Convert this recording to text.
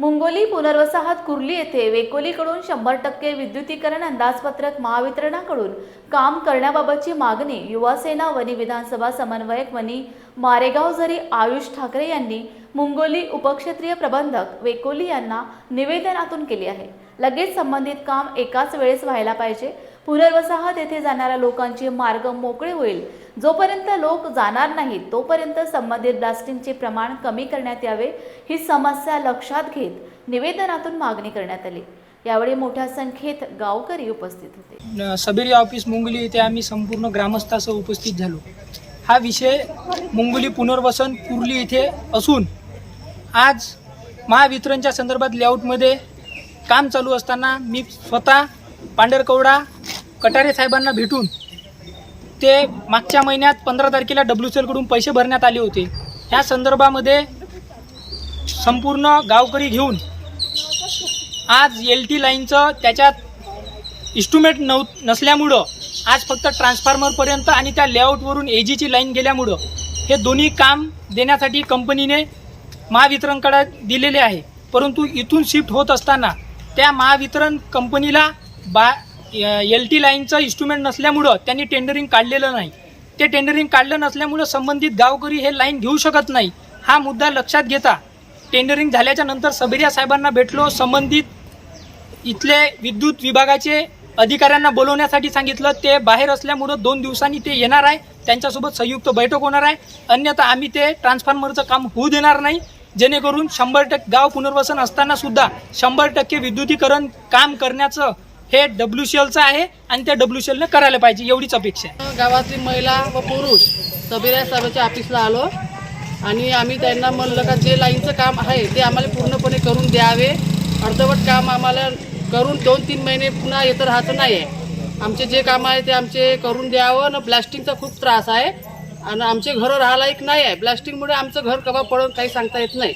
मुंगोली पुनर्वसाहत कुर्ली येथे वेकोलीकडून शंभर टक्के विद्युतीकरण अंदाजपत्रक महावितरणाकडून काम करण्याबाबतची मागणी युवासेना वनी विधानसभा समन्वयक वनी मारेगावझरी आयुष ठाकरे यांनी मुंगोली उपक्षेत्रीय प्रबंधक वेकोली यांना निवेदनातून केली आहे. लगेच संबंधित काम एकाच वेळेस व्हायला पाहिजे पुनर्वसाहत येथे जाणाऱ्या लोकांचे मार्ग मोकळे होईल. जोपर्यंत लोक जाणार नाहीत तोपर्यंत संबंधित ब्लास्टिंगचे प्रमाण कमी करण्यात यावे ही समस्या लक्षात घेत निवेदनातून मागणी करण्यात आली. यावेळी मोठ्या संख्येत गावकरी उपस्थित होते. सबेरी ऑफिस मुंगली येथे आम्ही संपूर्ण ग्रामस्थासह उपस्थित झालो. हा विषय मुंगली पुनर्वसन कुर्ली येथे असून आज महावितरणच्या संदर्भात लेआउटमध्ये काम चालू असताना मी स्वतः पांढरकवडा कटारे साहेबांना भेटून ते मागच्या महिन्यात पंधरा तारखेला डब्ल्यू कडून पैसे भरण्यात आले होते. ह्या संदर्भामध्ये संपूर्ण गावकरी घेऊन आज एल टी लाईनचं त्याच्यात इस्टिमेट नव नसल्यामुळं आज फक्त ट्रान्सफॉर्मरपर्यंत आणि त्या लेआउटवरून ए जीची लाईन गेल्यामुळं हे दोन्ही काम देण्यासाठी कंपनीने महावितरणकडे दिलेले आहे. परंतु इथून शिफ्ट होत असताना त्या महावितरण कंपनीला बा एल टी लाईनचं इन्स्ट्रुमेंट नसल्यामुळं त्यांनी टेंडरिंग काढलेलं नाही. ते टेंडरिंग काढलं नसल्यामुळं संबंधित गावकरी हे लाईन घेऊ शकत नाही. हा मुद्दा लक्षात घेता. टेंडरिंग झाल्याच्यानंतर सबेरिया साहेबांना भेटलो संबंधित इथले विद्युत विभागाचे अधिकाऱ्यांना बोलवण्यासाठी सांगितलं. ते बाहेर असल्यामुळं दोन दिवसांनी ते येणार आहे. त्यांच्यासोबत संयुक्त बैठक होणार आहे. अन्यथा आम्ही ते ट्रान्सफॉर्मरचं काम होऊ देणार नाही. जेणेकरून शंभर टक्के गाव पुनर्वसन असतानासुद्धा शंभर टक्के विद्युतीकरण काम करण्याचं हे डब्ल्यू सी एलचं आहे आणि त्या डब्ल्यू सी एलने करायला पाहिजे एवढीच अपेक्षा आहे. गावातली महिला व पुरुष सबेरा साहेबाच्या ऑफिसला आलो आणि आम्ही त्यांना म्हणलं का जे लाईनचं काम आहे ते आम्हाला पूर्णपणे करून द्यावे. अर्धवट काम आम्हाला करून दोन तीन महिने पुन्हा येतं राहतं नाही आहे आमचे जे काम आहे ते आमचे करून द्यावं आणि ब्लास्टिंगचा खूप त्रास आहे. आणि आमचे घरं राहायला एक नाही आहे ब्लास्टिंगमुळे आमचं घर कवा पडून काही सांगता येत नाही.